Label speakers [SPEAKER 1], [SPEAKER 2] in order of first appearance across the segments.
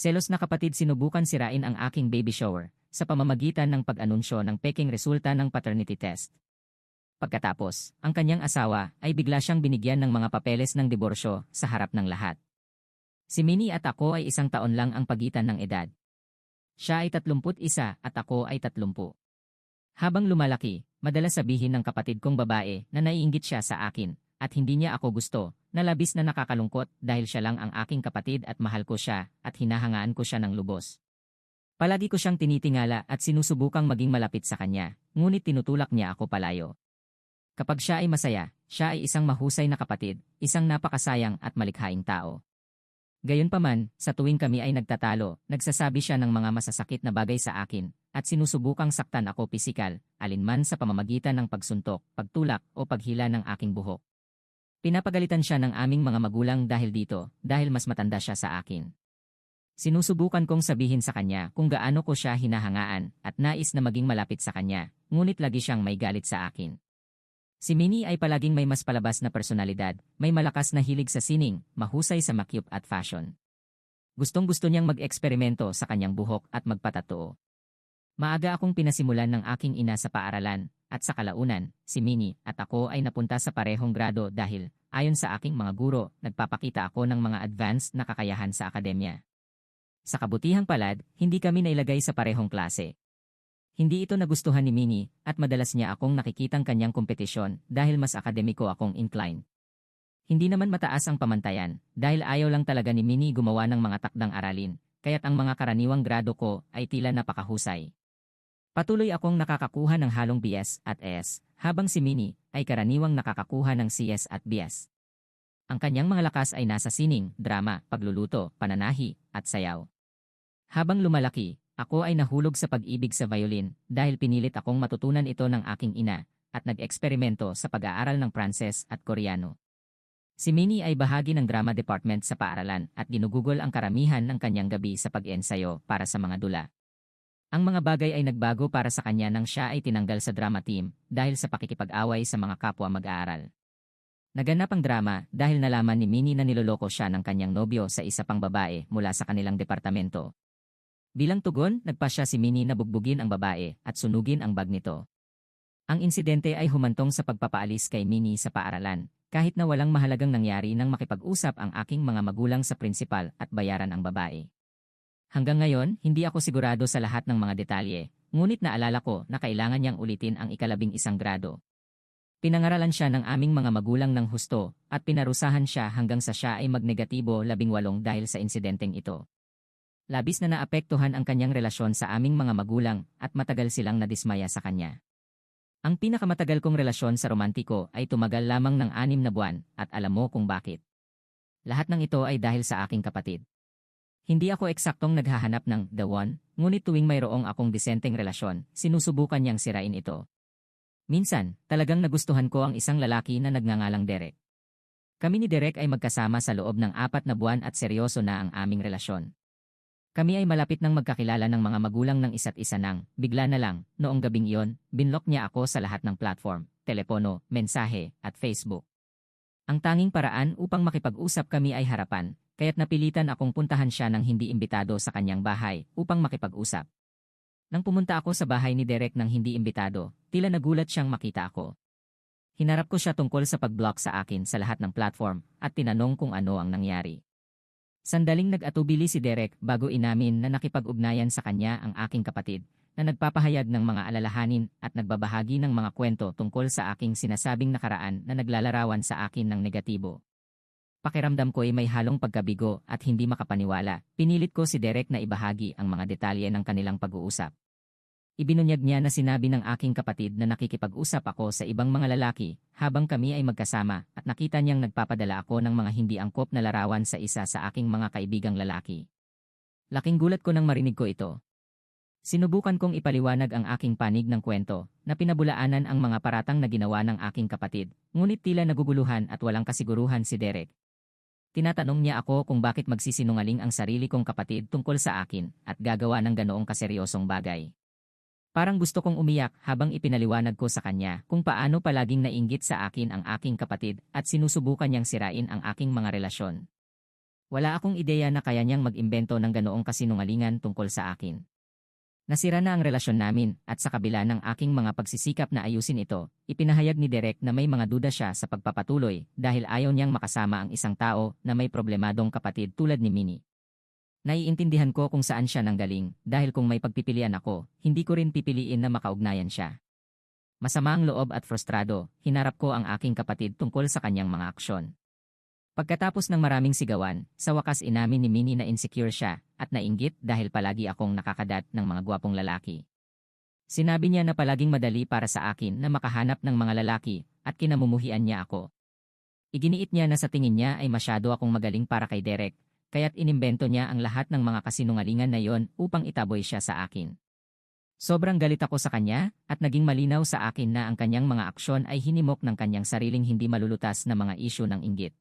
[SPEAKER 1] Selos na kapatid sinubukan sirain ang aking baby shower sa pamamagitan ng pag-anunsyo ng peking resulta ng paternity test. Pagkatapos, ang kanyang asawa ay bigla siyang binigyan ng mga papeles ng diborsyo sa harap ng lahat. Si Minnie at ako ay isang taon lang ang pagitan ng edad. Siya ay 31 at ako ay 30. Habang lumalaki, madalas sabihin ng kapatid kong babae na naiinggit siya sa akin at hindi niya ako gusto, na labis na nakakalungkot dahil siya lang ang aking kapatid at mahal ko siya at hinahangaan ko siya ng lubos. Palagi ko siyang tinitingala at sinusubukang maging malapit sa kanya, ngunit tinutulak niya ako palayo. Kapag siya ay masaya, siya ay isang mahusay na kapatid, isang napakasayang at malikhaing tao. Gayunpaman, sa tuwing kami ay nagtatalo, nagsasabi siya ng mga masasakit na bagay sa akin, at sinusubukang saktan ako pisikal, alinman sa pamamagitan ng pagsuntok, pagtulak o paghila ng aking buhok. Pinapagalitan siya ng aming mga magulang dahil dito, dahil mas matanda siya sa akin. Sinusubukan kong sabihin sa kanya kung gaano ko siya hinahangaan at nais na maging malapit sa kanya, ngunit lagi siyang may galit sa akin. Si Minnie ay palaging may mas palabas na personalidad, may malakas na hilig sa sining, mahusay sa makyup at fashion. Gustong gusto niyang mag-eksperimento sa kanyang buhok at magpatato. Maaga akong pinasimulan ng aking ina sa paaralan, at sa kalaunan, si Minnie at ako ay napunta sa parehong grado dahil, ayon sa aking mga guro, nagpapakita ako ng mga advanced na kakayahan sa akademya. Sa kabutihang palad, hindi kami nailagay sa parehong klase, hindi ito nagustuhan ni Minnie at madalas niya akong nakikitang kanyang kompetisyon dahil mas akademiko akong incline. Hindi naman mataas ang pamantayan dahil ayaw lang talaga ni Minnie gumawa ng mga takdang aralin, kaya't ang mga karaniwang grado ko ay tila napakahusay. Patuloy akong nakakakuha ng halong BS at S, habang si Minnie ay karaniwang nakakakuha ng CS at BS. Ang kanyang mga lakas ay nasa sining, drama, pagluluto, pananahi, at sayaw. Habang lumalaki, ako ay nahulog sa pag-ibig sa violin dahil pinilit akong matutunan ito ng aking ina at nag-eksperimento sa pag-aaral ng Pranses at Koreano. Si Minnie ay bahagi ng drama department sa paaralan at ginugugol ang karamihan ng kanyang gabi sa pag-ensayo para sa mga dula. Ang mga bagay ay nagbago para sa kanya nang siya ay tinanggal sa drama team dahil sa pakikipag-away sa mga kapwa mag-aaral. Naganap ang drama dahil nalaman ni Minnie na niloloko siya ng kanyang nobyo sa isa pang babae mula sa kanilang departamento Bilang tugon, nagpasya si Minnie na bugbugin ang babae at sunugin ang bag nito. Ang insidente ay humantong sa pagpapaalis kay Minnie sa paaralan, kahit na walang mahalagang nangyari nang makipag-usap ang aking mga magulang sa prinsipal at bayaran ang babae. Hanggang ngayon, hindi ako sigurado sa lahat ng mga detalye, ngunit naalala ko na kailangan niyang ulitin ang ikalabing isang grado. Pinangaralan siya ng aming mga magulang ng husto at pinarusahan siya hanggang sa siya ay magnegatibo labing walong dahil sa insidenteng ito. Labis na naapektuhan ang kanyang relasyon sa aming mga magulang at matagal silang nadismaya sa kanya. Ang pinakamatagal kong relasyon sa romantiko ay tumagal lamang ng anim na buwan at alam mo kung bakit. Lahat ng ito ay dahil sa aking kapatid. Hindi ako eksaktong naghahanap ng the one, ngunit tuwing mayroong akong disenteng relasyon, sinusubukan niyang sirain ito. Minsan, talagang nagustuhan ko ang isang lalaki na nagngangalang Derek. Kami ni Derek ay magkasama sa loob ng apat na buwan at seryoso na ang aming relasyon. Kami ay malapit nang magkakilala ng mga magulang ng isa't isa nang, bigla na lang, noong gabing iyon, binlock niya ako sa lahat ng platform, telepono, mensahe, at Facebook. Ang tanging paraan upang makipag-usap kami ay harapan, kaya't napilitan akong puntahan siya ng hindi imbitado sa kanyang bahay upang makipag-usap. Nang pumunta ako sa bahay ni Derek ng hindi imbitado, tila nagulat siyang makita ako. Hinarap ko siya tungkol sa pag-block sa akin sa lahat ng platform at tinanong kung ano ang nangyari. Sandaling nag-atubili si Derek bago inamin na nakipag-ugnayan sa kanya ang aking kapatid na nagpapahayag ng mga alalahanin at nagbabahagi ng mga kwento tungkol sa aking sinasabing nakaraan na naglalarawan sa akin ng negatibo. Pakiramdam ko ay may halong pagkabigo at hindi makapaniwala. Pinilit ko si Derek na ibahagi ang mga detalye ng kanilang pag-uusap. Ibinunyag niya na sinabi ng aking kapatid na nakikipag-usap ako sa ibang mga lalaki habang kami ay magkasama at nakita niyang nagpapadala ako ng mga hindi angkop na larawan sa isa sa aking mga kaibigang lalaki. Laking gulat ko nang marinig ko ito. Sinubukan kong ipaliwanag ang aking panig ng kwento na pinabulaanan ang mga paratang na ginawa ng aking kapatid, ngunit tila naguguluhan at walang kasiguruhan si Derek. Tinatanong niya ako kung bakit magsisinungaling ang sarili kong kapatid tungkol sa akin at gagawa ng ganoong kaseryosong bagay. Parang gusto kong umiyak habang ipinaliwanag ko sa kanya kung paano palaging nainggit sa akin ang aking kapatid at sinusubukan niyang sirain ang aking mga relasyon. Wala akong ideya na kaya niyang mag-imbento ng ganoong kasinungalingan tungkol sa akin. Nasira na ang relasyon namin at sa kabila ng aking mga pagsisikap na ayusin ito, ipinahayag ni Derek na may mga duda siya sa pagpapatuloy dahil ayaw niyang makasama ang isang tao na may problemadong kapatid tulad ni Minnie. Naiintindihan ko kung saan siya nanggaling dahil kung may pagpipilian ako, hindi ko rin pipiliin na makaugnayan siya. Masama ang loob at frustrado, hinarap ko ang aking kapatid tungkol sa kanyang mga aksyon. Pagkatapos ng maraming sigawan, sa wakas inamin ni Minnie na insecure siya at nainggit dahil palagi akong nakakadat ng mga gwapong lalaki. Sinabi niya na palaging madali para sa akin na makahanap ng mga lalaki at kinamumuhian niya ako. Iginiit niya na sa tingin niya ay masyado akong magaling para kay Derek, kaya't inimbento niya ang lahat ng mga kasinungalingan na yon upang itaboy siya sa akin. Sobrang galit ako sa kanya at naging malinaw sa akin na ang kanyang mga aksyon ay hinimok ng kanyang sariling hindi malulutas na mga isyu ng inggit.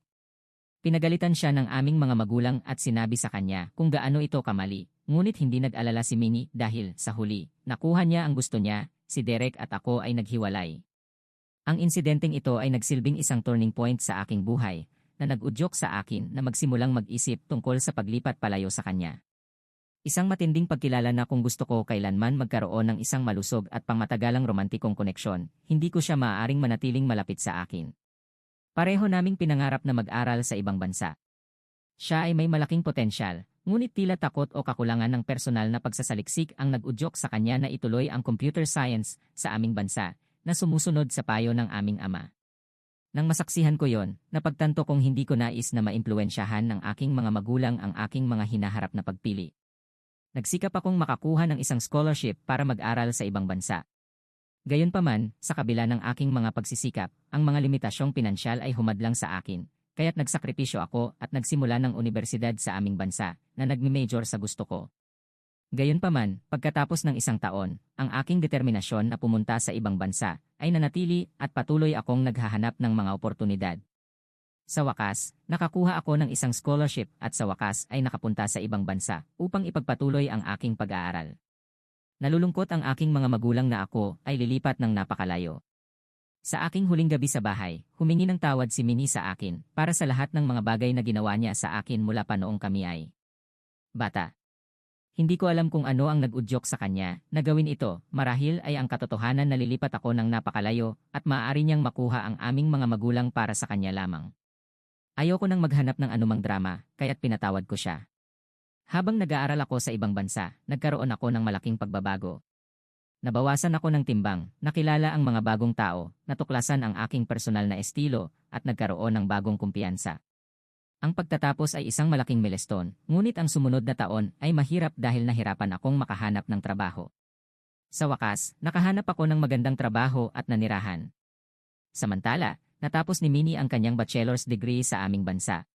[SPEAKER 1] Pinagalitan siya ng aming mga magulang at sinabi sa kanya kung gaano ito kamali, ngunit hindi nag-alala si Minnie dahil, sa huli, nakuha niya ang gusto niya, si Derek at ako ay naghiwalay. Ang insidenteng ito ay nagsilbing isang turning point sa aking buhay, na nag-udyok sa akin na magsimulang mag-isip tungkol sa paglipat palayo sa kanya. Isang matinding pagkilala na kung gusto ko kailanman magkaroon ng isang malusog at pangmatagalang romantikong koneksyon, hindi ko siya maaaring manatiling malapit sa akin. Pareho naming pinangarap na mag-aral sa ibang bansa. Siya ay may malaking potensyal, ngunit tila takot o kakulangan ng personal na pagsasaliksik ang nag-udyok sa kanya na ituloy ang computer science sa aming bansa, na sumusunod sa payo ng aming ama. Nang masaksihan ko yon, napagtanto kong hindi ko nais na maimpluensyahan ng aking mga magulang ang aking mga hinaharap na pagpili. Nagsikap akong makakuha ng isang scholarship para mag-aral sa ibang bansa. Gayunpaman, sa kabila ng aking mga pagsisikap, ang mga limitasyong pinansyal ay humadlang sa akin, kaya't nagsakripisyo ako at nagsimula ng universidad sa aming bansa, na nagmi-major sa gusto ko. Gayunpaman, pagkatapos ng isang taon, ang aking determinasyon na pumunta sa ibang bansa ay nanatili at patuloy akong naghahanap ng mga oportunidad. Sa wakas, nakakuha ako ng isang scholarship at sa wakas ay nakapunta sa ibang bansa upang ipagpatuloy ang aking pag-aaral. Nalulungkot ang aking mga magulang na ako ay lilipat ng napakalayo. Sa aking huling gabi sa bahay, humingi ng tawad si Minnie sa akin para sa lahat ng mga bagay na ginawa niya sa akin mula pa noong kami ay bata. Hindi ko alam kung ano ang nag-udyok sa kanya na gawin ito, marahil ay ang katotohanan na lilipat ako ng napakalayo at maaari niyang makuha ang aming mga magulang para sa kanya lamang. Ayoko nang maghanap ng anumang drama, kaya't pinatawad ko siya. Habang nag-aaral ako sa ibang bansa, nagkaroon ako ng malaking pagbabago. Nabawasan ako ng timbang, nakilala ang mga bagong tao, natuklasan ang aking personal na estilo, at nagkaroon ng bagong kumpiyansa. Ang pagtatapos ay isang malaking milestone, ngunit ang sumunod na taon ay mahirap dahil nahirapan akong makahanap ng trabaho. Sa wakas, nakahanap ako ng magandang trabaho at nanirahan. Samantala, natapos ni Minnie ang kanyang bachelor's degree sa aming bansa.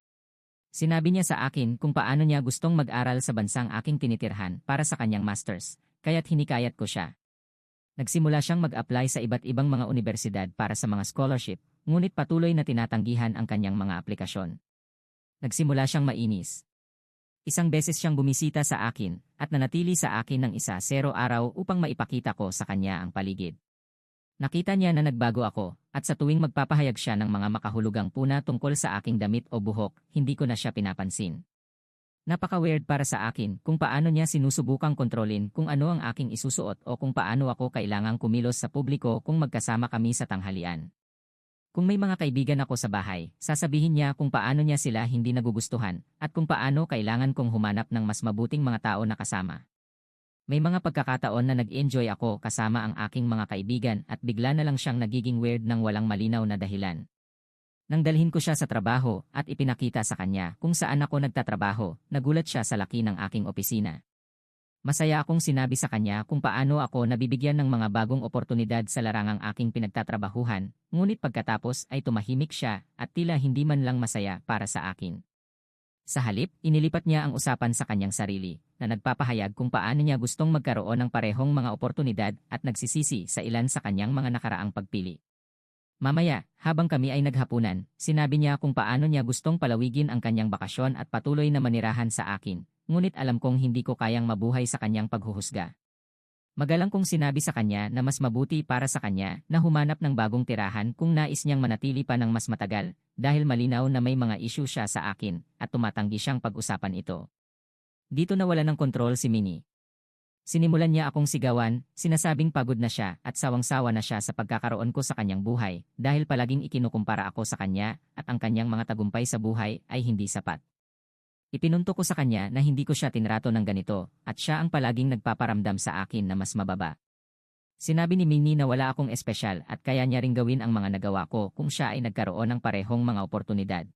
[SPEAKER 1] Sinabi niya sa akin kung paano niya gustong mag-aral sa bansang aking tinitirhan para sa kanyang masters, kaya't hinikayat ko siya. Nagsimula siyang mag-apply sa iba't ibang mga universidad para sa mga scholarship, ngunit patuloy na tinatanggihan ang kanyang mga aplikasyon. Nagsimula siyang mainis. Isang beses siyang bumisita sa akin at nanatili sa akin ng isa zero araw upang maipakita ko sa kanya ang paligid. Nakita niya na nagbago ako, at sa tuwing magpapahayag siya ng mga makahulugang puna tungkol sa aking damit o buhok, hindi ko na siya pinapansin. Napaka-weird para sa akin kung paano niya sinusubukang kontrolin kung ano ang aking isusuot o kung paano ako kailangang kumilos sa publiko kung magkasama kami sa tanghalian. Kung may mga kaibigan ako sa bahay, sasabihin niya kung paano niya sila hindi nagugustuhan at kung paano kailangan kong humanap ng mas mabuting mga tao na kasama. May mga pagkakataon na nag-enjoy ako kasama ang aking mga kaibigan at bigla na lang siyang nagiging weird ng walang malinaw na dahilan. Nang dalhin ko siya sa trabaho at ipinakita sa kanya kung saan ako nagtatrabaho, nagulat siya sa laki ng aking opisina. Masaya akong sinabi sa kanya kung paano ako nabibigyan ng mga bagong oportunidad sa larangang aking pinagtatrabahuhan, ngunit pagkatapos ay tumahimik siya at tila hindi man lang masaya para sa akin. Sa halip, inilipat niya ang usapan sa kanyang sarili, na nagpapahayag kung paano niya gustong magkaroon ng parehong mga oportunidad at nagsisisi sa ilan sa kanyang mga nakaraang pagpili. Mamaya, habang kami ay naghapunan, sinabi niya kung paano niya gustong palawigin ang kanyang bakasyon at patuloy na manirahan sa akin, ngunit alam kong hindi ko kayang mabuhay sa kanyang paghuhusga. Magalang kong sinabi sa kanya na mas mabuti para sa kanya na humanap ng bagong tirahan kung nais niyang manatili pa ng mas matagal dahil malinaw na may mga issue siya sa akin at tumatanggi siyang pag-usapan ito. Dito nawala ng kontrol si Minnie. Sinimulan niya akong sigawan, sinasabing pagod na siya at sawang-sawa na siya sa pagkakaroon ko sa kanyang buhay dahil palaging ikinukumpara ako sa kanya at ang kanyang mga tagumpay sa buhay ay hindi sapat. Ipinunto ko sa kanya na hindi ko siya tinrato ng ganito at siya ang palaging nagpaparamdam sa akin na mas mababa. Sinabi ni Minnie na wala akong espesyal at kaya niya ring gawin ang mga nagawa ko kung siya ay nagkaroon ng parehong mga oportunidad.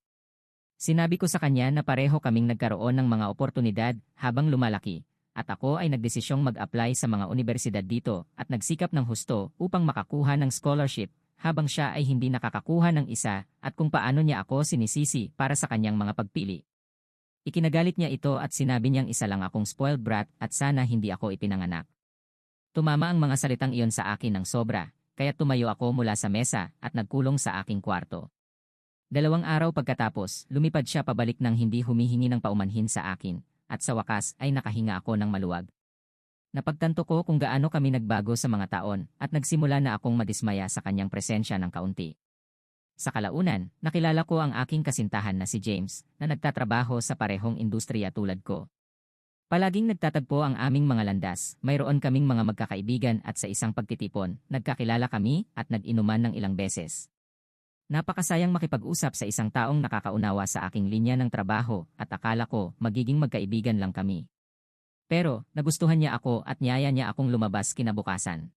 [SPEAKER 1] Sinabi ko sa kanya na pareho kaming nagkaroon ng mga oportunidad habang lumalaki at ako ay nagdesisyong mag-apply sa mga universidad dito at nagsikap ng husto upang makakuha ng scholarship habang siya ay hindi nakakakuha ng isa at kung paano niya ako sinisisi para sa kanyang mga pagpili. Ikinagalit niya ito at sinabi niyang isa lang akong spoiled brat at sana hindi ako ipinanganak. Tumama ang mga salitang iyon sa akin ng sobra, kaya tumayo ako mula sa mesa at nagkulong sa aking kwarto. Dalawang araw pagkatapos, lumipad siya pabalik ng hindi humihingi ng paumanhin sa akin, at sa wakas ay nakahinga ako ng maluwag. Napagtanto ko kung gaano kami nagbago sa mga taon at nagsimula na akong madismaya sa kanyang presensya ng kaunti. Sa kalaunan, nakilala ko ang aking kasintahan na si James, na nagtatrabaho sa parehong industriya tulad ko. Palaging nagtatagpo ang aming mga landas, mayroon kaming mga magkakaibigan at sa isang pagtitipon, nagkakilala kami at nag-inuman ng ilang beses. Napakasayang makipag-usap sa isang taong nakakaunawa sa aking linya ng trabaho at akala ko magiging magkaibigan lang kami. Pero, nagustuhan niya ako at niyaya niya akong lumabas kinabukasan.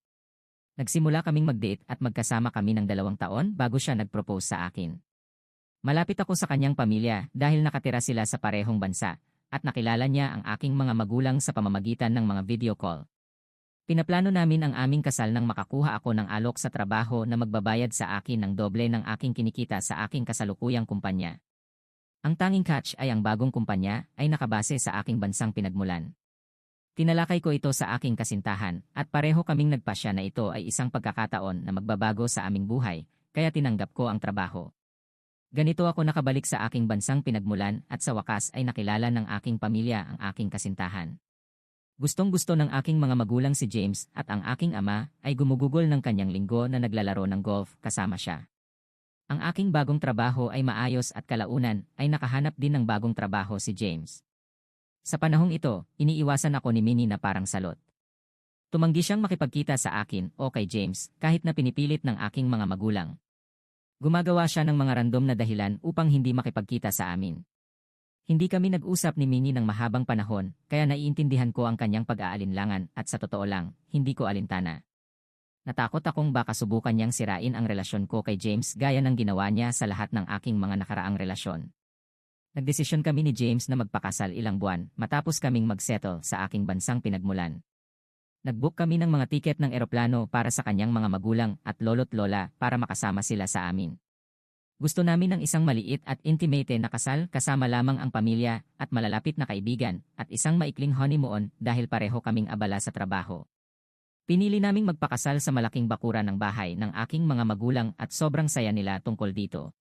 [SPEAKER 1] Nagsimula kaming mag-date at magkasama kami ng dalawang taon bago siya nag-propose sa akin. Malapit ako sa kanyang pamilya dahil nakatira sila sa parehong bansa at nakilala niya ang aking mga magulang sa pamamagitan ng mga video call. Pinaplano namin ang aming kasal nang makakuha ako ng alok sa trabaho na magbabayad sa akin ng doble ng aking kinikita sa aking kasalukuyang kumpanya. Ang tanging catch ay ang bagong kumpanya ay nakabase sa aking bansang pinagmulan. Tinalakay ko ito sa aking kasintahan at pareho kaming nagpasya na ito ay isang pagkakataon na magbabago sa aming buhay, kaya tinanggap ko ang trabaho. Ganito ako nakabalik sa aking bansang pinagmulan at sa wakas ay nakilala ng aking pamilya ang aking kasintahan. Gustong gusto ng aking mga magulang si James at ang aking ama ay gumugugol ng kanyang linggo na naglalaro ng golf kasama siya. Ang aking bagong trabaho ay maayos at kalaunan ay nakahanap din ng bagong trabaho si James. Sa panahong ito, iniiwasan ako ni Minnie na parang salot. Tumanggi siyang makipagkita sa akin o kay James kahit na pinipilit ng aking mga magulang. Gumagawa siya ng mga random na dahilan upang hindi makipagkita sa amin. Hindi kami nag-usap ni Minnie ng mahabang panahon kaya naiintindihan ko ang kanyang pag-aalinlangan at sa totoo lang, hindi ko alintana. Natakot akong baka subukan niyang sirain ang relasyon ko kay James gaya ng ginawa niya sa lahat ng aking mga nakaraang relasyon. Nagdesisyon kami ni James na magpakasal ilang buwan matapos kaming magsettle sa aking bansang pinagmulan. Nagbook kami ng mga tiket ng eroplano para sa kanyang mga magulang at lolo't lola para makasama sila sa amin. Gusto namin ng isang maliit at intimate na kasal kasama lamang ang pamilya at malalapit na kaibigan at isang maikling honeymoon dahil pareho kaming abala sa trabaho. Pinili naming magpakasal sa malaking bakuran ng bahay ng aking mga magulang at sobrang saya nila tungkol dito.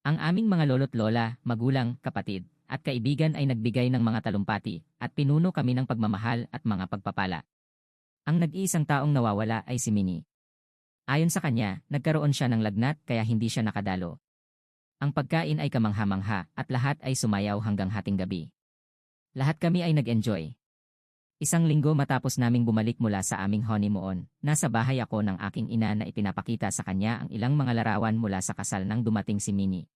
[SPEAKER 1] Ang aming mga lolo't lola, magulang, kapatid, at kaibigan ay nagbigay ng mga talumpati at pinuno kami ng pagmamahal at mga pagpapala. Ang nag-iisang taong nawawala ay si Minnie. Ayon sa kanya, nagkaroon siya ng lagnat kaya hindi siya nakadalo. Ang pagkain ay kamangha-mangha at lahat ay sumayaw hanggang hating gabi. Lahat kami ay nag-enjoy. Isang linggo matapos naming bumalik mula sa aming honeymoon, nasa bahay ako ng aking ina na ipinapakita sa kanya ang ilang mga larawan mula sa kasal nang dumating si Minnie.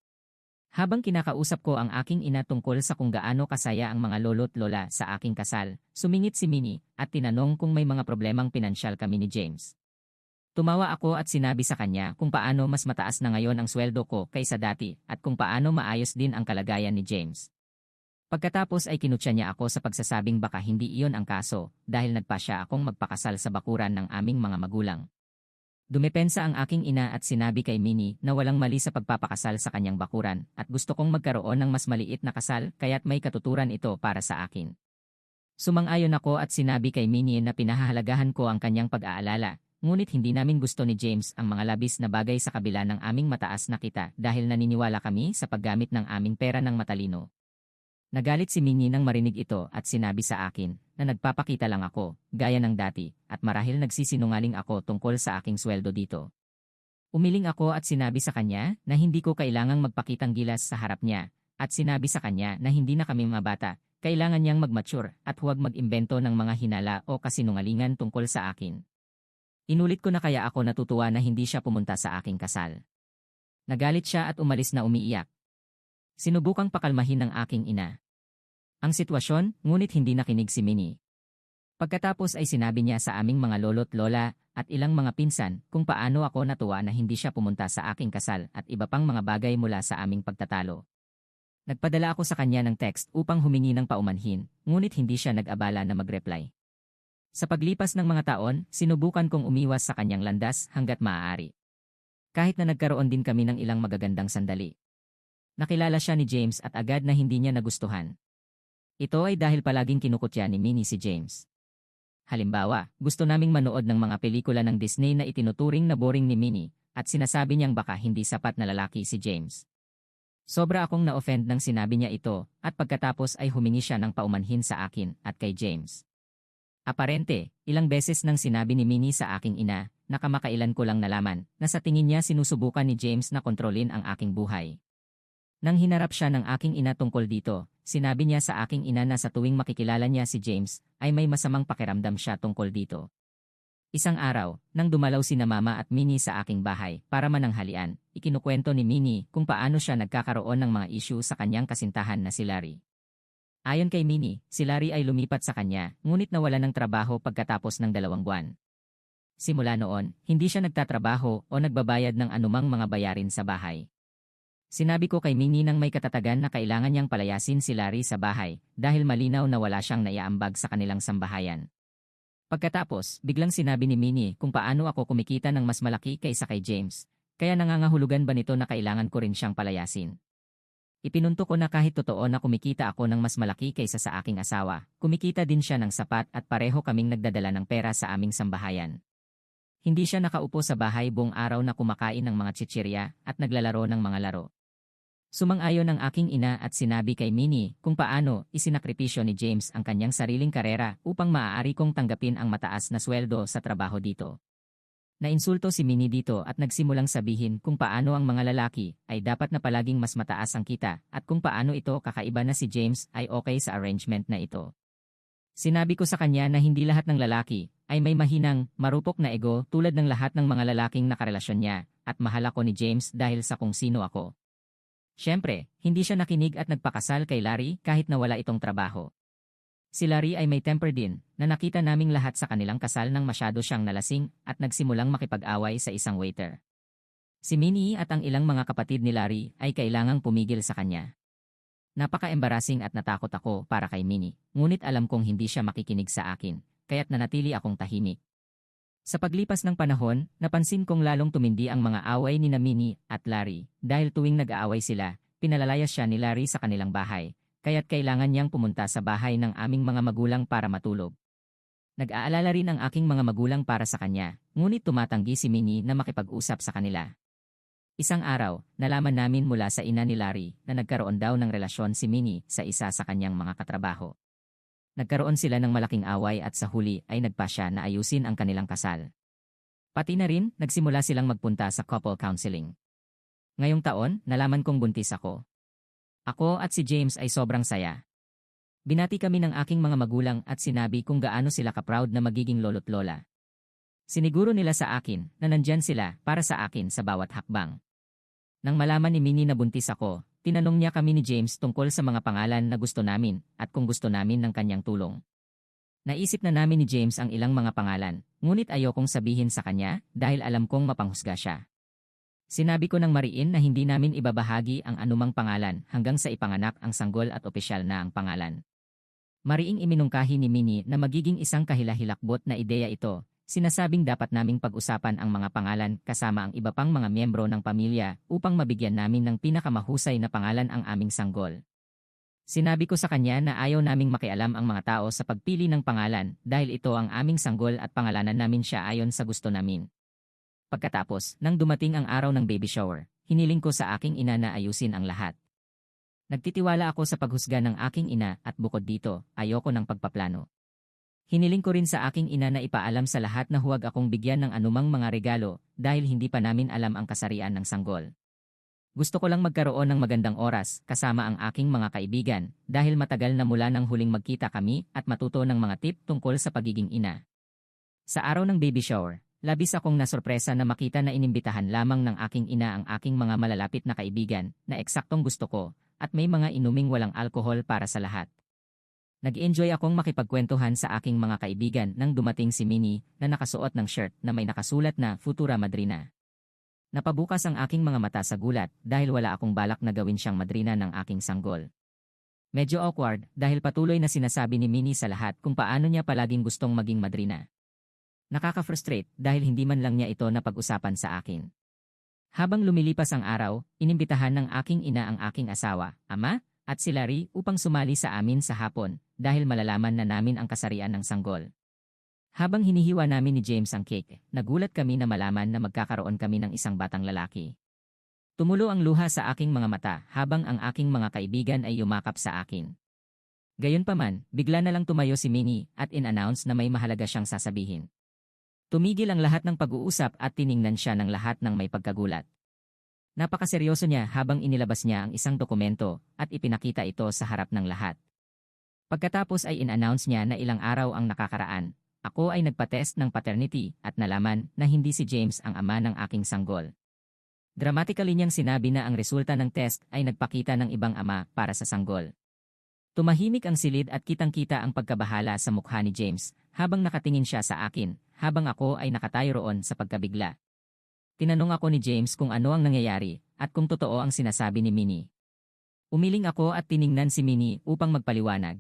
[SPEAKER 1] Habang kinakausap ko ang aking ina tungkol sa kung gaano kasaya ang mga lolo't lola sa aking kasal, sumingit si Minnie at tinanong kung may mga problemang pinansyal kami ni James. Tumawa ako at sinabi sa kanya kung paano mas mataas na ngayon ang sweldo ko kaysa dati at kung paano maayos din ang kalagayan ni James. Pagkatapos ay kinutya niya ako sa pagsasabing baka hindi iyon ang kaso dahil nagpa siya akong magpakasal sa bakuran ng aming mga magulang. Dumepensa ang aking ina at sinabi kay Minnie na walang mali sa pagpapakasal sa kanyang bakuran at gusto kong magkaroon ng mas maliit na kasal kaya't may katuturan ito para sa akin. Sumang-ayon ako at sinabi kay Minnie na pinahahalagahan ko ang kanyang pag-aalala, ngunit hindi namin gusto ni James ang mga labis na bagay sa kabila ng aming mataas na kita dahil naniniwala kami sa paggamit ng aming pera ng matalino. Nagalit si Minnie nang marinig ito at sinabi sa akin na nagpapakita lang ako, gaya ng dati, at marahil nagsisinungaling ako tungkol sa aking sweldo dito. Umiling ako at sinabi sa kanya na hindi ko kailangang magpakitang gilas sa harap niya, at sinabi sa kanya na hindi na kami mga bata, kailangan niyang magmature at huwag mag-imbento ng mga hinala o kasinungalingan tungkol sa akin. Inulit ko na kaya ako natutuwa na hindi siya pumunta sa aking kasal. Nagalit siya at umalis na umiiyak. Sinubukang pakalmahin ng aking ina. Ang sitwasyon, ngunit hindi nakinig si Minnie. Pagkatapos ay sinabi niya sa aming mga lolo't lola at ilang mga pinsan kung paano ako natuwa na hindi siya pumunta sa aking kasal at iba pang mga bagay mula sa aming pagtatalo. Nagpadala ako sa kanya ng text upang humingi ng paumanhin, ngunit hindi siya nag-abala na mag-reply. Sa paglipas ng mga taon, sinubukan kong umiwas sa kanyang landas hanggat maaari. Kahit na nagkaroon din kami ng ilang magagandang sandali. Nakilala siya ni James at agad na hindi niya nagustuhan. Ito ay dahil palaging kinukutya ni Minnie si James. Halimbawa, gusto naming manood ng mga pelikula ng Disney na itinuturing na boring ni Minnie, at sinasabi niyang baka hindi sapat na lalaki si James. Sobra akong na-offend nang sinabi niya ito, at pagkatapos ay humingi siya ng paumanhin sa akin at kay James. Aparente, ilang beses nang sinabi ni Minnie sa aking ina, na kamakailan ko lang nalaman, na sa tingin niya sinusubukan ni James na kontrolin ang aking buhay. Nang hinarap siya ng aking ina tungkol dito, sinabi niya sa aking ina na sa tuwing makikilala niya si James, ay may masamang pakiramdam siya tungkol dito. Isang araw, nang dumalaw si na mama at Minnie sa aking bahay para mananghalian, ikinukwento ni Minnie kung paano siya nagkakaroon ng mga issue sa kanyang kasintahan na si Larry. Ayon kay Minnie, si Larry ay lumipat sa kanya, ngunit nawala ng trabaho pagkatapos ng dalawang buwan. Simula noon, hindi siya nagtatrabaho o nagbabayad ng anumang mga bayarin sa bahay. Sinabi ko kay Minnie nang may katatagan na kailangan niyang palayasin si Larry sa bahay dahil malinaw na wala siyang naiaambag sa kanilang sambahayan. Pagkatapos, biglang sinabi ni Minnie kung paano ako kumikita ng mas malaki kaysa kay James, kaya nangangahulugan ba nito na kailangan ko rin siyang palayasin. Ipinunto ko na kahit totoo na kumikita ako ng mas malaki kaysa sa aking asawa, kumikita din siya ng sapat at pareho kaming nagdadala ng pera sa aming sambahayan. Hindi siya nakaupo sa bahay buong araw na kumakain ng mga chichirya at naglalaro ng mga laro. Sumang-ayon ang aking ina at sinabi kay Minnie kung paano isinakripisyo ni James ang kanyang sariling karera upang maaari kong tanggapin ang mataas na sweldo sa trabaho dito. Nainsulto si Minnie dito at nagsimulang sabihin kung paano ang mga lalaki ay dapat na palaging mas mataas ang kita at kung paano ito kakaiba na si James ay okay sa arrangement na ito. Sinabi ko sa kanya na hindi lahat ng lalaki ay may mahinang, marupok na ego tulad ng lahat ng mga lalaking nakarelasyon niya at mahal ako ni James dahil sa kung sino ako. Siyempre, hindi siya nakinig at nagpakasal kay Larry kahit na wala itong trabaho. Si Larry ay may temper din, na nakita naming lahat sa kanilang kasal nang masyado siyang nalasing at nagsimulang makipag-away sa isang waiter. Si Minnie at ang ilang mga kapatid ni Larry ay kailangang pumigil sa kanya. Napaka-embarrassing at natakot ako para kay Minnie, ngunit alam kong hindi siya makikinig sa akin, kaya't nanatili akong tahimik. Sa paglipas ng panahon, napansin kong lalong tumindi ang mga away ni Minnie at Larry dahil tuwing nag-aaway sila, pinalalayas siya ni Larry sa kanilang bahay, kaya't kailangan niyang pumunta sa bahay ng aming mga magulang para matulog. Nag-aalala rin ang aking mga magulang para sa kanya, ngunit tumatanggi si Minnie na makipag-usap sa kanila. Isang araw, nalaman namin mula sa ina ni Larry na nagkaroon daw ng relasyon si Minnie sa isa sa kanyang mga katrabaho. Nagkaroon sila ng malaking away at sa huli ay nagpasya na ayusin ang kanilang kasal. Pati na rin, nagsimula silang magpunta sa couple counseling. Ngayong taon, nalaman kong buntis ako. Ako at si James ay sobrang saya. Binati kami ng aking mga magulang at sinabi kung gaano sila ka-proud na magiging lolo't lola. Siniguro nila sa akin na nandyan sila para sa akin sa bawat hakbang. Nang malaman ni Minnie na buntis ako, Tinanong niya kami ni James tungkol sa mga pangalan na gusto namin at kung gusto namin ng kanyang tulong. Naisip na namin ni James ang ilang mga pangalan, ngunit ayokong sabihin sa kanya dahil alam kong mapanghusga siya. Sinabi ko ng mariin na hindi namin ibabahagi ang anumang pangalan hanggang sa ipanganak ang sanggol at opisyal na ang pangalan. Mariing iminungkahi ni Minnie na magiging isang kahilahilakbot na ideya ito Sinasabing dapat naming pag-usapan ang mga pangalan kasama ang iba pang mga miyembro ng pamilya upang mabigyan namin ng pinakamahusay na pangalan ang aming sanggol. Sinabi ko sa kanya na ayaw naming makialam ang mga tao sa pagpili ng pangalan dahil ito ang aming sanggol at pangalanan namin siya ayon sa gusto namin. Pagkatapos, nang dumating ang araw ng baby shower, hiniling ko sa aking ina na ayusin ang lahat. Nagtitiwala ako sa paghusga ng aking ina at bukod dito, ayoko ng pagpaplano. Hiniling ko rin sa aking ina na ipaalam sa lahat na huwag akong bigyan ng anumang mga regalo dahil hindi pa namin alam ang kasarian ng sanggol. Gusto ko lang magkaroon ng magandang oras kasama ang aking mga kaibigan dahil matagal na mula nang huling magkita kami at matuto ng mga tip tungkol sa pagiging ina. Sa araw ng baby shower, labis akong nasorpresa na makita na inimbitahan lamang ng aking ina ang aking mga malalapit na kaibigan na eksaktong gusto ko at may mga inuming walang alkohol para sa lahat. Nag-enjoy akong makipagkwentuhan sa aking mga kaibigan nang dumating si Minnie na nakasuot ng shirt na may nakasulat na Futura Madrina. Napabukas ang aking mga mata sa gulat dahil wala akong balak na gawin siyang madrina ng aking sanggol. Medyo awkward dahil patuloy na sinasabi ni Minnie sa lahat kung paano niya palaging gustong maging madrina. Nakaka-frustrate dahil hindi man lang niya ito napag-usapan sa akin. Habang lumilipas ang araw, inimbitahan ng aking ina ang aking asawa, ama, at si Larry upang sumali sa amin sa hapon dahil malalaman na namin ang kasarian ng sanggol. Habang hinihiwa namin ni James ang cake, nagulat kami na malaman na magkakaroon kami ng isang batang lalaki. Tumulo ang luha sa aking mga mata habang ang aking mga kaibigan ay yumakap sa akin. Gayunpaman, bigla na lang tumayo si Minnie at in-announce na may mahalaga siyang sasabihin. Tumigil ang lahat ng pag-uusap at tiningnan siya ng lahat ng may pagkagulat. Napakaseryoso niya habang inilabas niya ang isang dokumento at ipinakita ito sa harap ng lahat. Pagkatapos ay in-announce niya na ilang araw ang nakakaraan ako ay nagpa-test ng paternity at nalaman na hindi si James ang ama ng aking sanggol. Dramatically niyang sinabi na ang resulta ng test ay nagpakita ng ibang ama para sa sanggol. Tumahimik ang silid at kitang-kita ang pagkabahala sa mukha ni James habang nakatingin siya sa akin habang ako ay nakatayo roon sa pagkabigla. Tinanong ako ni James kung ano ang nangyayari at kung totoo ang sinasabi ni Minnie. Umiling ako at tiningnan si Minnie upang magpaliwanag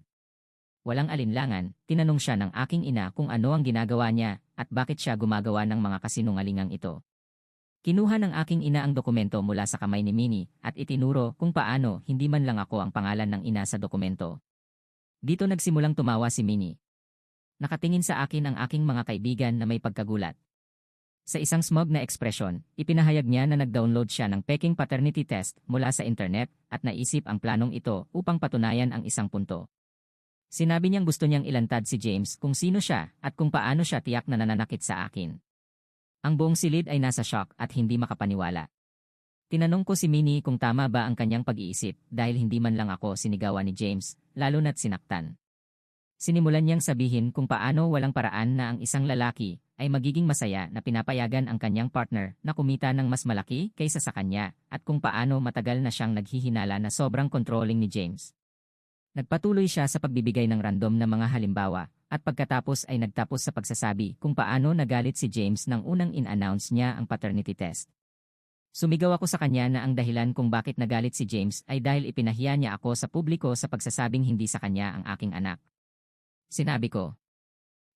[SPEAKER 1] walang alinlangan, tinanong siya ng aking ina kung ano ang ginagawa niya at bakit siya gumagawa ng mga kasinungalingang ito. Kinuha ng aking ina ang dokumento mula sa kamay ni Minnie at itinuro kung paano hindi man lang ako ang pangalan ng ina sa dokumento. Dito nagsimulang tumawa si Minnie. Nakatingin sa akin ang aking mga kaibigan na may pagkagulat. Sa isang smug na ekspresyon, ipinahayag niya na nag-download siya ng peking paternity test mula sa internet at naisip ang planong ito upang patunayan ang isang punto. Sinabi niyang gusto niyang ilantad si James kung sino siya at kung paano siya tiyak na nananakit sa akin. Ang buong silid ay nasa shock at hindi makapaniwala. Tinanong ko si Minnie kung tama ba ang kanyang pag-iisip dahil hindi man lang ako sinigawan ni James, lalo na't sinaktan. Sinimulan niyang sabihin kung paano walang paraan na ang isang lalaki ay magiging masaya na pinapayagan ang kanyang partner na kumita ng mas malaki kaysa sa kanya at kung paano matagal na siyang naghihinala na sobrang controlling ni James. Nagpatuloy siya sa pagbibigay ng random na mga halimbawa, at pagkatapos ay nagtapos sa pagsasabi kung paano nagalit si James nang unang in-announce niya ang paternity test. Sumigaw ako sa kanya na ang dahilan kung bakit nagalit si James ay dahil ipinahiya niya ako sa publiko sa pagsasabing hindi sa kanya ang aking anak. Sinabi ko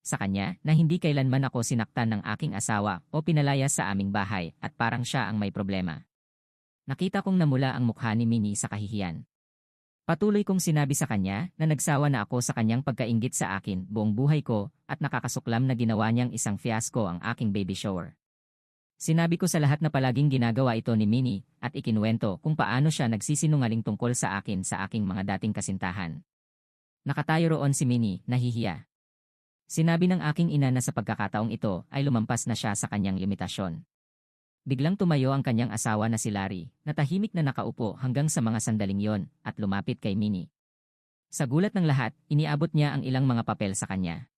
[SPEAKER 1] sa kanya na hindi kailanman ako sinaktan ng aking asawa o pinalaya sa aming bahay at parang siya ang may problema. Nakita kong namula ang mukha ni Minnie sa kahihiyan. Patuloy kong sinabi sa kanya na nagsawa na ako sa kanyang pagkaingit sa akin buong buhay ko at nakakasuklam na ginawa niyang isang fiasco ang aking baby shower. Sinabi ko sa lahat na palaging ginagawa ito ni Minnie at ikinuwento kung paano siya nagsisinungaling tungkol sa akin sa aking mga dating kasintahan. Nakatayo roon si Minnie, nahihiya. Sinabi ng aking ina na sa pagkakataong ito ay lumampas na siya sa kanyang limitasyon. Biglang tumayo ang kanyang asawa na si Larry, na tahimik na nakaupo hanggang sa mga sandaling yon, at lumapit kay Minnie. Sa gulat ng lahat, iniabot niya ang ilang mga papel sa kanya.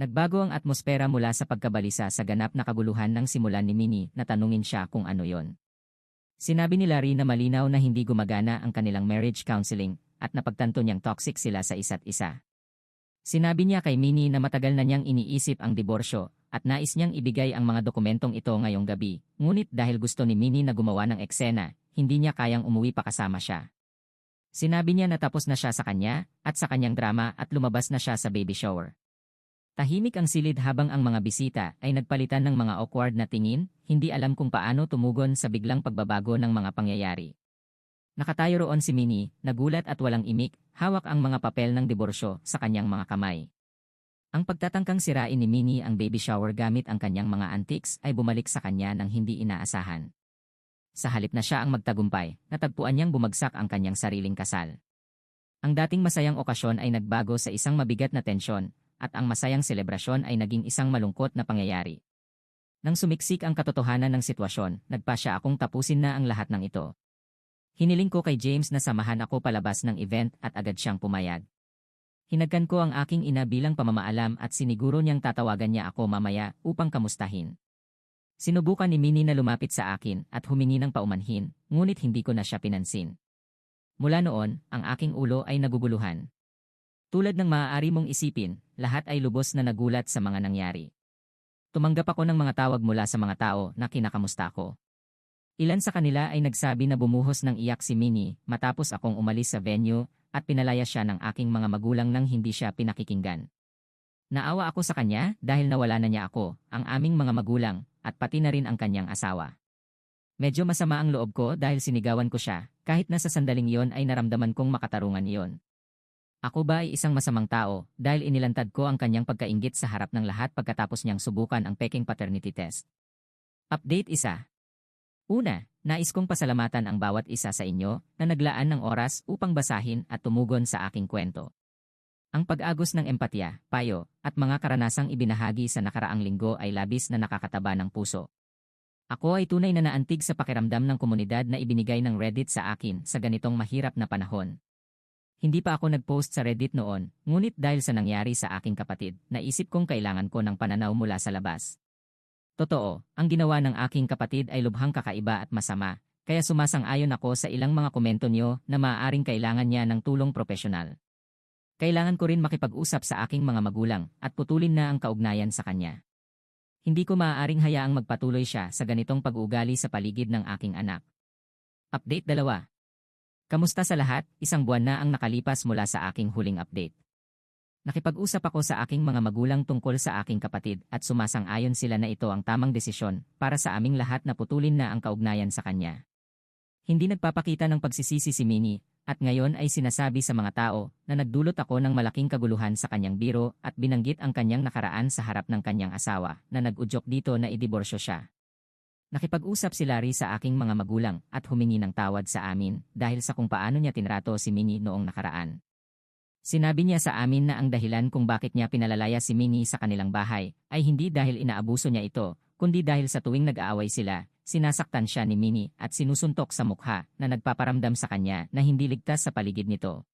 [SPEAKER 1] Nagbago ang atmosfera mula sa pagkabalisa sa ganap na kaguluhan ng simulan ni Minnie na tanungin siya kung ano yon. Sinabi ni Larry na malinaw na hindi gumagana ang kanilang marriage counseling at napagtanto niyang toxic sila sa isa't isa. Sinabi niya kay Minnie na matagal na niyang iniisip ang diborsyo at nais niyang ibigay ang mga dokumentong ito ngayong gabi, ngunit dahil gusto ni Minnie na gumawa ng eksena, hindi niya kayang umuwi pa kasama siya. Sinabi niya na tapos na siya sa kanya at sa kanyang drama at lumabas na siya sa baby shower. Tahimik ang silid habang ang mga bisita ay nagpalitan ng mga awkward na tingin, hindi alam kung paano tumugon sa biglang pagbabago ng mga pangyayari. Nakatayo roon si Minnie, nagulat at walang imik, hawak ang mga papel ng diborsyo sa kanyang mga kamay. Ang pagtatangkang sirain ni Minnie ang baby shower gamit ang kanyang mga antiques ay bumalik sa kanya ng hindi inaasahan. Sa halip na siya ang magtagumpay, natagpuan niyang bumagsak ang kanyang sariling kasal. Ang dating masayang okasyon ay nagbago sa isang mabigat na tensyon, at ang masayang selebrasyon ay naging isang malungkot na pangyayari. Nang sumiksik ang katotohanan ng sitwasyon, nagpa siya akong tapusin na ang lahat ng ito. Hiniling ko kay James na samahan ako palabas ng event at agad siyang pumayag. Hinagkan ko ang aking ina bilang pamamaalam at siniguro niyang tatawagan niya ako mamaya upang kamustahin. Sinubukan ni Minnie na lumapit sa akin at humingi ng paumanhin, ngunit hindi ko na siya pinansin. Mula noon, ang aking ulo ay naguguluhan. Tulad ng maaari mong isipin, lahat ay lubos na nagulat sa mga nangyari. Tumanggap ako ng mga tawag mula sa mga tao na kinakamusta ko. Ilan sa kanila ay nagsabi na bumuhos ng iyak si Minnie matapos akong umalis sa venue at pinalaya siya ng aking mga magulang nang hindi siya pinakikinggan. Naawa ako sa kanya dahil nawala na niya ako, ang aming mga magulang, at pati na rin ang kanyang asawa. Medyo masama ang loob ko dahil sinigawan ko siya, kahit na sa sandaling iyon ay naramdaman kong makatarungan iyon. Ako ba ay isang masamang tao dahil inilantad ko ang kanyang pagkaingit sa harap ng lahat pagkatapos niyang subukan ang peking paternity test. Update isa. Una, nais kong pasalamatan ang bawat isa sa inyo na naglaan ng oras upang basahin at tumugon sa aking kwento. Ang pag-agos ng empatya, payo, at mga karanasang ibinahagi sa nakaraang linggo ay labis na nakakataba ng puso. Ako ay tunay na naantig sa pakiramdam ng komunidad na ibinigay ng Reddit sa akin sa ganitong mahirap na panahon. Hindi pa ako nag-post sa Reddit noon, ngunit dahil sa nangyari sa aking kapatid, naisip kong kailangan ko ng pananaw mula sa labas. Totoo, ang ginawa ng aking kapatid ay lubhang kakaiba at masama, kaya sumasang-ayon ako sa ilang mga komento niyo na maaaring kailangan niya ng tulong propesyonal. Kailangan ko rin makipag-usap sa aking mga magulang at putulin na ang kaugnayan sa kanya. Hindi ko maaaring hayaang magpatuloy siya sa ganitong pag-uugali sa paligid ng aking anak. Update 2. Kamusta sa lahat? Isang buwan na ang nakalipas mula sa aking huling update. Nakipag-usap ako sa aking mga magulang tungkol sa aking kapatid at sumasang-ayon sila na ito ang tamang desisyon para sa aming lahat na putulin na ang kaugnayan sa kanya. Hindi nagpapakita ng pagsisisi si Minnie at ngayon ay sinasabi sa mga tao na nagdulot ako ng malaking kaguluhan sa kanyang biro at binanggit ang kanyang nakaraan sa harap ng kanyang asawa na nag-udyok dito na idiborsyo siya. Nakipag-usap si Larry sa aking mga magulang at humingi ng tawad sa amin dahil sa kung paano niya tinrato si Minnie noong nakaraan. Sinabi niya sa amin na ang dahilan kung bakit niya pinalalaya si Minnie sa kanilang bahay ay hindi dahil inaabuso niya ito, kundi dahil sa tuwing nag-aaway sila, sinasaktan siya ni Minnie at sinusuntok sa mukha na nagpaparamdam sa kanya na hindi ligtas sa paligid nito.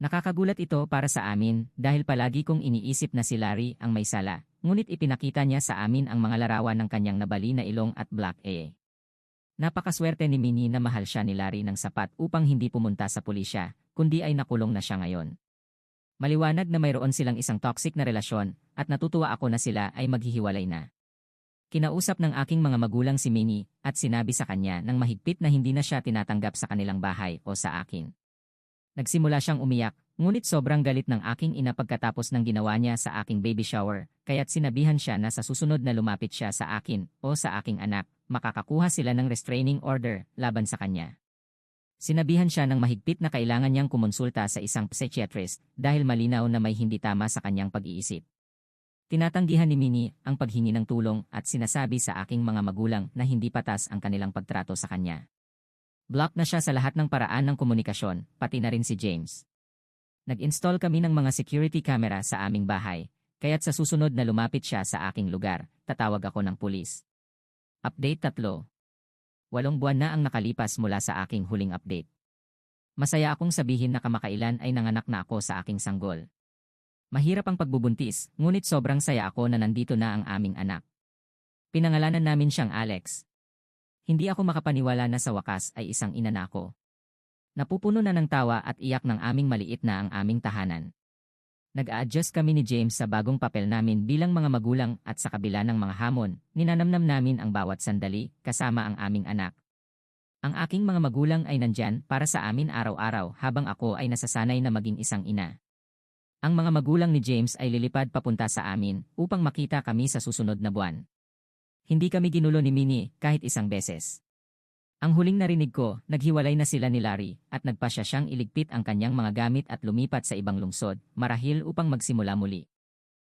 [SPEAKER 1] Nakakagulat ito para sa amin dahil palagi kong iniisip na si Larry ang may sala, ngunit ipinakita niya sa amin ang mga larawan ng kanyang nabali na ilong at black A. Napakaswerte ni Minnie na mahal siya ni Larry ng sapat upang hindi pumunta sa pulisya, kundi ay nakulong na siya ngayon. Maliwanag na mayroon silang isang toxic na relasyon at natutuwa ako na sila ay maghihiwalay na. Kinausap ng aking mga magulang si Minnie at sinabi sa kanya nang mahigpit na hindi na siya tinatanggap sa kanilang bahay o sa akin. Nagsimula siyang umiyak, ngunit sobrang galit ng aking ina pagkatapos ng ginawa niya sa aking baby shower, kaya't sinabihan siya na sa susunod na lumapit siya sa akin o sa aking anak, makakakuha sila ng restraining order laban sa kanya. Sinabihan siya ng mahigpit na kailangan niyang kumonsulta sa isang psychiatrist dahil malinaw na may hindi tama sa kanyang pag-iisip. Tinatanggihan ni Minnie ang paghingi ng tulong at sinasabi sa aking mga magulang na hindi patas ang kanilang pagtrato sa kanya. Block na siya sa lahat ng paraan ng komunikasyon, pati na rin si James. Nag-install kami ng mga security camera sa aming bahay, kaya't sa susunod na lumapit siya sa aking lugar, tatawag ako ng pulis. Update 3 Walong buwan na ang nakalipas mula sa aking huling update. Masaya akong sabihin na kamakailan ay nanganak na ako sa aking sanggol. Mahirap ang pagbubuntis, ngunit sobrang saya ako na nandito na ang aming anak. Pinangalanan namin siyang Alex. Hindi ako makapaniwala na sa wakas ay isang ina na ako. Napupuno na ng tawa at iyak ng aming maliit na ang aming tahanan. Nag-a-adjust kami ni James sa bagong papel namin bilang mga magulang at sa kabila ng mga hamon, ninanamnam namin ang bawat sandali kasama ang aming anak. Ang aking mga magulang ay nandyan para sa amin araw-araw habang ako ay nasasanay na maging isang ina. Ang mga magulang ni James ay lilipad papunta sa amin upang makita kami sa susunod na buwan. Hindi kami ginulo ni Minnie kahit isang beses. Ang huling narinig ko, naghiwalay na sila ni Larry at nagpasya siyang iligpit ang kanyang mga gamit at lumipat sa ibang lungsod, marahil upang magsimula muli.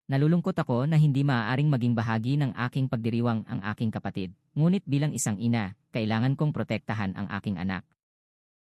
[SPEAKER 1] Nalulungkot ako na hindi maaaring maging bahagi ng aking pagdiriwang ang aking kapatid. Ngunit bilang isang ina, kailangan kong protektahan ang aking anak.